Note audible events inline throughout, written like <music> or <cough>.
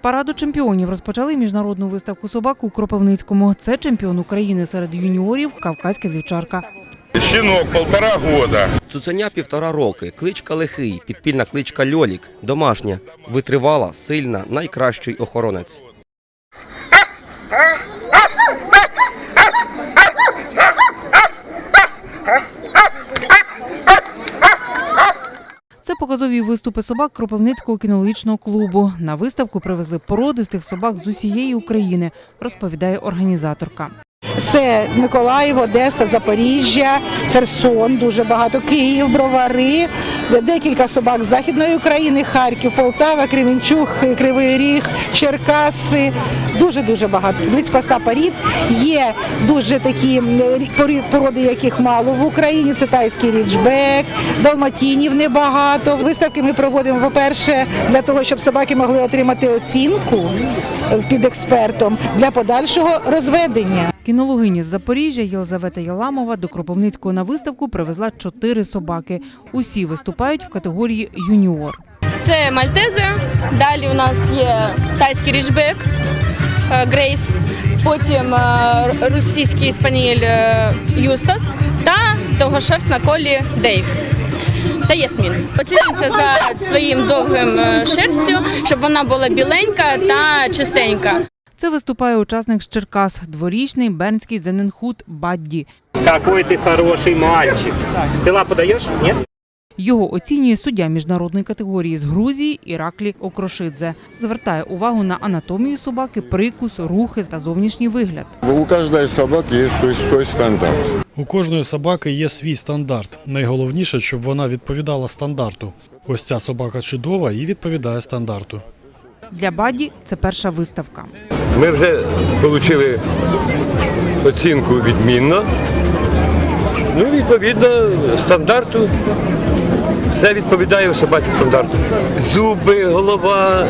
параду чемпіонів розпочали міжнародну виставку собак у Кропивницькому. Це чемпіон України серед юніорів Кавказька вівчарка. Щінок полтора года. Цуценя півтора роки, кличка лихий, підпільна кличка Льолік, домашня, витривала, сильна, найкращий охоронець. Показові виступи собак Кропивницького кінологічного клубу. На виставку привезли породистих собак з усієї України, розповідає організаторка. Це Миколаїв, Одеса, Запоріжжя, Херсон, дуже багато, Київ, Бровари, декілька собак з Західної України, Харків, Полтава, Кременчуг, Кривий Ріг, Черкаси. Дуже дуже багато. Близько ста порід. Є дуже такі породи, яких мало в Україні. Це тайський ріджбек, далматінів небагато. Виставки ми проводимо, по-перше, для того, щоб собаки могли отримати оцінку е, під експертом для подальшого розведення. Кінологиня з Запоріжжя Єлизавета Яламова до Кропивницького на виставку привезла чотири собаки. Усі виступають в категорії юніор. Це мальтези. Далі у нас є тайський ріжбек е, Грейс, потім е, російський спаніель е, Юстас та довгошерстна колі Дейв. Це Ясмін. Оцінюється за своїм довгим шерстю, щоб вона була біленька та чистенька. Це виступає учасник з Черкас, дворічний бернський зененхут Бадді. Какой ты хороший мальчик. Ты лапу даешь? Нет? Його оцінює суддя міжнародної категорії з Грузії Іраклі Окрошидзе. Звертає увагу на анатомію собаки, прикус, рухи та зовнішній вигляд. У каждой собаки есть свой, свой стандарт. У кожної собаки є свій стандарт. Найголовніше, щоб вона відповідала стандарту. Ось ця собака чудова і відповідає стандарту. Для Бадді це перша виставка. Ми вже отримали оцінку відмінно. Ну, і відповідно, стандарту. Все відповідає у собаці стандарту. Зуби, голова,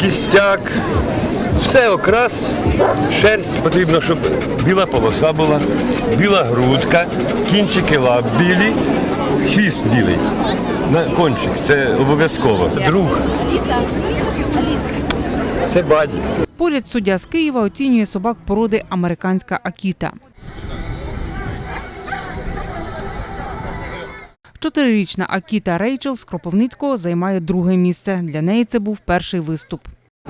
кістяк, все окрас, шерсть. Потрібно, щоб біла полоса була, біла грудка, кінчики лап білі, хвіст білий. На кончик, це обов'язково. Друг. Це баді. Поряд суддя з Києва оцінює собак породи американська Акіта. Чотирирічна Акіта Рейчел з Кропивницького займає друге місце. Для неї це був перший виступ.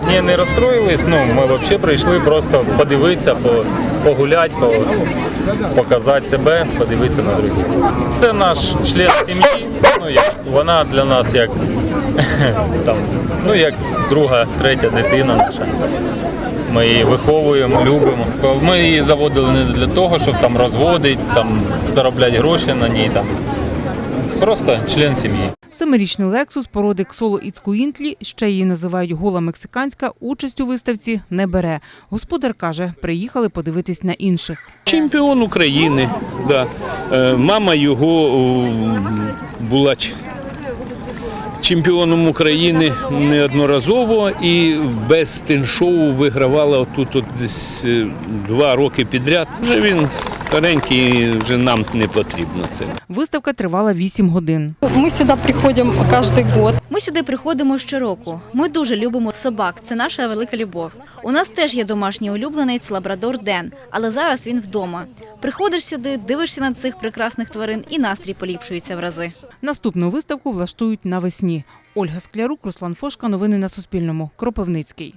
Ні, не розстроїлись. Ну, ми взагалі прийшли просто подивитися, погуляти, по- показати себе, подивитися на других. Це наш член сім'ї. Ну, як, вона для нас як, <laughs> там, ну, як друга, третя дитина наша. Ми її виховуємо, любимо. Ми її заводили не для того, щоб там розводити, там, заробляти гроші на ній. Там. Просто член сім'ї. Семирічний Лексус породи Ксоло Іцкуінтлі, ще її називають гола мексиканська, участь у виставці не бере. Господар каже, приїхали подивитись на інших. Чемпіон України. Да. Е, Мама його була чемпіоном України неодноразово і без теншоу вигравала тут от десь е, два роки підряд. Вже він старенький, вже нам не потрібно це. Виставка тривала 8 годин. Ми сюди приходимо кожен год. Ми сюди приходимо щороку. Ми дуже любимо собак. Це наша велика любов. У нас теж є домашній улюбленець лабрадор Ден, але зараз він вдома. Приходиш сюди, дивишся на цих прекрасних тварин, і настрій поліпшується в рази. Наступну виставку влаштують навесні. Ольга Склярук, Руслан Фошка. Новини на Суспільному. Кропивницький.